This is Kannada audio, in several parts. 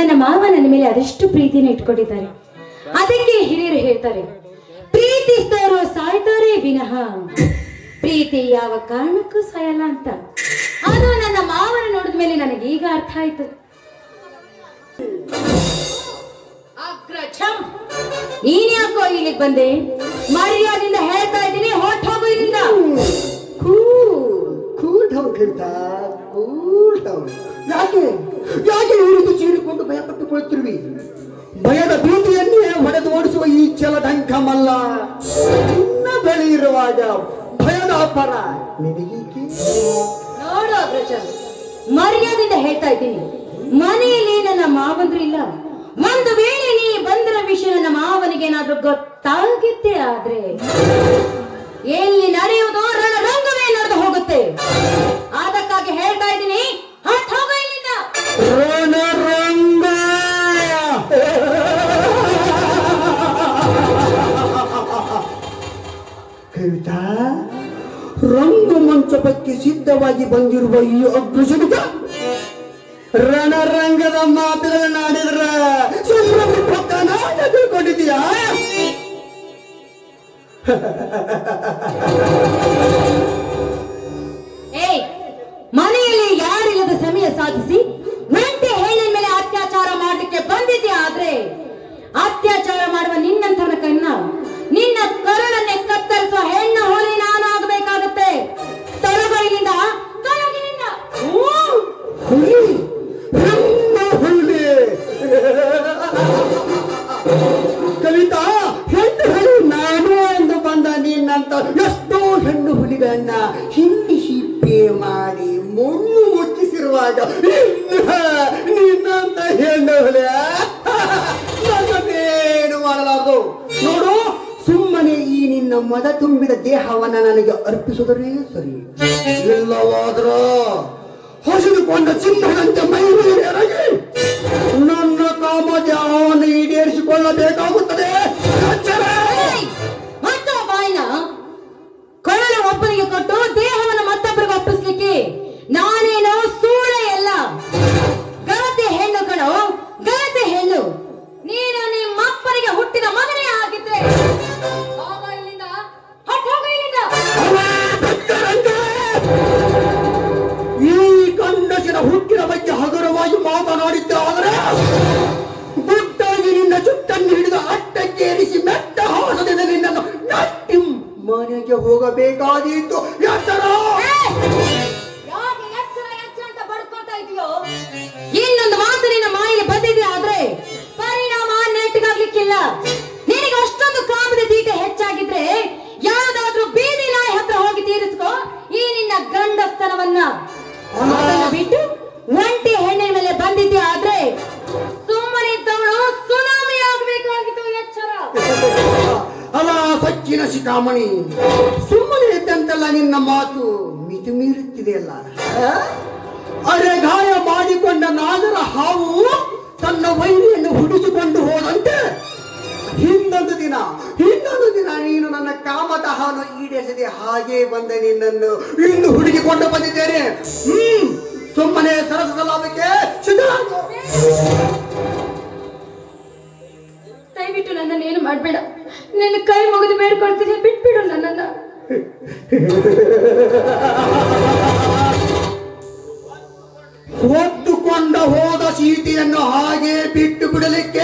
ನನ್ನ ಮಾವ ನನ್ನ ಮೇಲೆ ಅದೆಷ್ಟು ಪ್ರೀತಿನ ಇಟ್ಕೊಂಡಿದ್ದಾರೆ. ಅದಕ್ಕೆ ಹಿರಿಯರು ಹೇಳ್ತಾರೆ ಪ್ರೀತಿಸಿದವರು ಸಾಯ್ತಾರೆ ವಿನಃ. ಪ್ರೀತಿ ಯಾವ ಕಾರಣಕ್ಕೂ ಸಾಯಲ್ಲ ಅಂತ. ಅದು ನನ್ನ ಮಾವನ ನೋಡಿದ ಮೇಲೆ ನನಗೆ ಈಗ ಅರ್ಥ ಆಯ್ತು. ಅಗ್ರಜಂ. ನೀನ್ ಯಾಕೋ ಇಲ್ಲಿಗೆ ಬಂದೆ? ಮರ್ಯಾದಿಂದ ಹೇಳ್ತಾ ಇದ್ದೀನಿ ಹೊಟ್ಟು ಹೋಗು ಇಲ್ಲಿಂದ. Cool cool down Kavita cool down ಯಾಕೆ? ಯಾಕೆ ರೀತಿ ಚೀರಿಕೊಂಡು ಭಯಪಟ್ಟುಕೊಳ್ಳುತ್ತಿರುವಿ ಭಯದ ಭೀತಿಯನ್ನೇ ಹೊಡೆದು ಓಡಿಸುವ ಈ ಚಲದಂಕಮಲ್ಲ ಇನ್ನ ಬಳಿ ಇರುವಾಗ ಭಯದ ಅಪರ ನಿನಗೀಕೆ ನೋಡು ಮರ್ಯಾದಿಂದ ಹೇಳ್ತಾ ಇದ್ದೀನಿ. ಮನೆಯಲ್ಲಿ ನನ್ನ ಮಾವಂದ್ರು ಇಲ್ಲ. ಒಂದು ವೇಳೆ ನೀ ಬಂದ್ರ ವಿಷಯ ನನ್ನ ಮಾವನಿಗೆ ಏನಾದ್ರೂ ಗೊತ್ತಾಗಿದ್ದೆ ಆದ್ರೆ ಎಲ್ಲಿ ನಡೆಯುವುದು ರಣರಂಗವೇ ನಡೆದು ಹೋಗುತ್ತೆ. ಅದಕ್ಕಾಗಿ ಹೇಳ್ತಾ ಇದ್ದೀನಿ ಕವಿತಾ ರಂಗಮಂಚಪಕ್ಕೆ ಸಿದ್ಧವಾಗಿ ಬಂದಿರುವ ಈ ಅಗ್ರಜನಿಗ ರಣರಂಗದ ಮಾತುಗಳನ್ನಾಡಿದ್ರ ಸುಮ್ಮನೆ ಪಕ್ಕನ ಕವಿತಾ ಹೆಣ್ಣು ಹುಲಿ ನಾನು ಎಂದು ಬಂದ ನಿನ್ನಂತ ಎಷ್ಟೋ ಹೆಣ್ಣು ಹುಲಿಗಳನ್ನ ಹಿಂಡಿ ಪೇ ಮಾಡಿ ಮುಳ್ಳು ಮುಚ್ಚಿಸಿರುವಾಗ ನಿನ್ನಂತ ಹೆಣ್ಣು ಹುಲಿ ಏನು ಮಾಡಲಾರದು? ನೋಡು, ಸುಮ್ಮನೆ ಈ ನಿನ್ನ ಮದ ತುಂಬಿದ ದೇಹವನ್ನ ನನಗೆ ಅರ್ಪಿಸುವುದರೇ ಸರಿ. ಇಲ್ಲವಾದ್ರ ಹಸಿದುಕೊಂಡ ಚಿನ್ನದಂತೆ ಮೈ ಮೇಲೆ ನನ್ನ ಕಾಮಜಾವನ್ನು ಈಡೇರಿಸಿಕೊಳ್ಳಬೇಕಾಗುತ್ತದೆ क्या होगा बेगा जी तो यार चलो ಶಿಖಾಮಣಿ ಸುಮ್ಮನೆ ಇದ್ದಂತೆಲ್ಲ ನಿನ್ನ ಮಾತು ಮಿತಿ ಮೀರುತ್ತಿದೆಯಲ್ಲ. ಆ? ಅರೆ ಗಾಯ ಮಾಡಿಕೊಂಡ ನಾಗರ ಹಾವು ತನ್ನ ವೈರಿಯನ್ನು ಹುಡುಕಿಕೊಂಡು ಹೋದಂತೆ. ಹಿಂದೊಂದು ದಿನ ಹಿಂದೊಂದು ದಿನ ನೀನು ನನ್ನ ಕಾಮದಹವನ್ನು ಈಡೇರಿಸದೆ ಹಾಗೆ ಬಂದ ನಿನ್ನನ್ನು. ಇನ್ನು ಹುಡುಕಿಕೊಂಡು ಬಂದಿದ್ದೇನೆ. ಹ್ಮ್, ಸುಮ್ಮನೆ ಸರಸಲಾಭಕ್ಕೆ ಸಿದ್ಧರಾಗು. ಮಾಡಬೇಡ. ನಿನ್ನ ಕೈ ಮುಗಿದು ಬೇಡ್ಕೊಳ್ತೀನಿ ಬಿಟ್ಬಿಡು ನನ್ನನ್ನ. ಹೊತ್ತುಕೊಂಡ ಹೋದ ಸೀತೆಯನ್ನು ಹಾಗೆ ಬಿಟ್ಟು ಬಿಡಲಿಕ್ಕೆ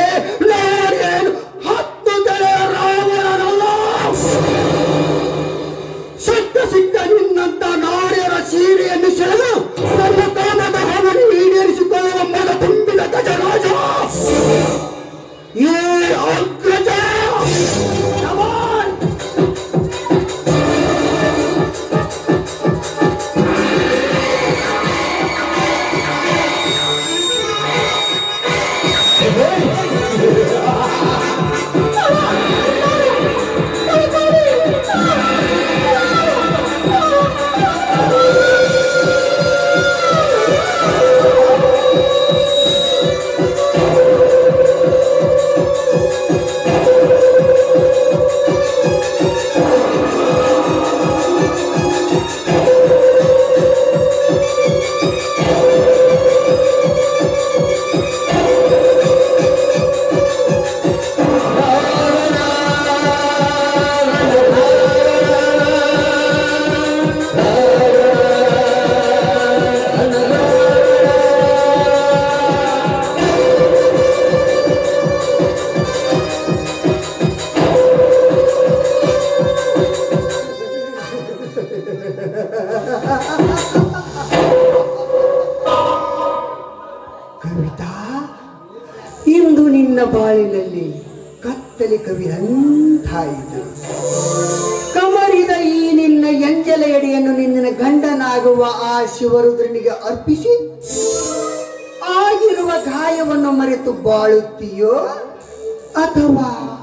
ಬಾಳಿನಲ್ಲಿ ಕತ್ತಲೆ ಕವಿ ಅಂತಾಯಿತು ಕಮರಿದ ಈ ನಿನ್ನ ಎಂಜಲ ಎಡೆಯನ್ನು ನಿನ್ನ ಗಂಡನಾಗುವ ಆ ಶಿವರುದ್ರನಿಗೆ ಅರ್ಪಿಸಿ, ಆಗಿರುವ ಗಾಯವನ್ನು ಮರೆತು ಬಾಳುತ್ತೀಯೋ ಅಥವಾ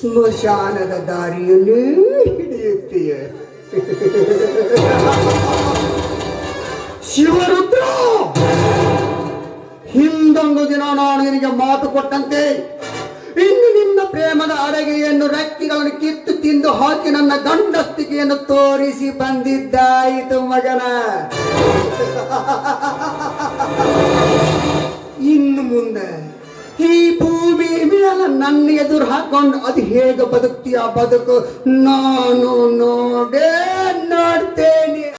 ಸ್ಮಶಾನದ ದಾರಿಯಲ್ಲಿ ಹಿಡಿಯುತ್ತೀಯ? ಶಿವರುದ್ರ! ಹಿಂದೊಂದು ದಿನ ನಾನು ನಿನಗೆ ಮಾತು ಕೊಟ್ಟಂತೆ. ಇನ್ನು ನಿನ್ನ ಪ್ರೇಮದ ಅಡಗೆಯನ್ನು ರೆಕ್ಕೆಗಳನ್ನು ಕಿತ್ತು ತಿಂದು ಹಾಕಿ ನನ್ನ ಗಂಡಸ್ತಿಕೆಯನ್ನು ತೋರಿಸಿ ಬಂದಿದ್ದಾಯಿತು ಮಗನ. ಇನ್ನು ಮುಂದೆ ಈ ಭೂಮಿ ಮೇಲೆ ನನ್ನ ಎದುರು ಹಾಕೊಂಡು ಅದು ಹೇಗೆ ಬದುಕ್ತೀಯ ಬದುಕು ನಾನು ನೋಡೇ ನೋಡ್ತೇನೆ.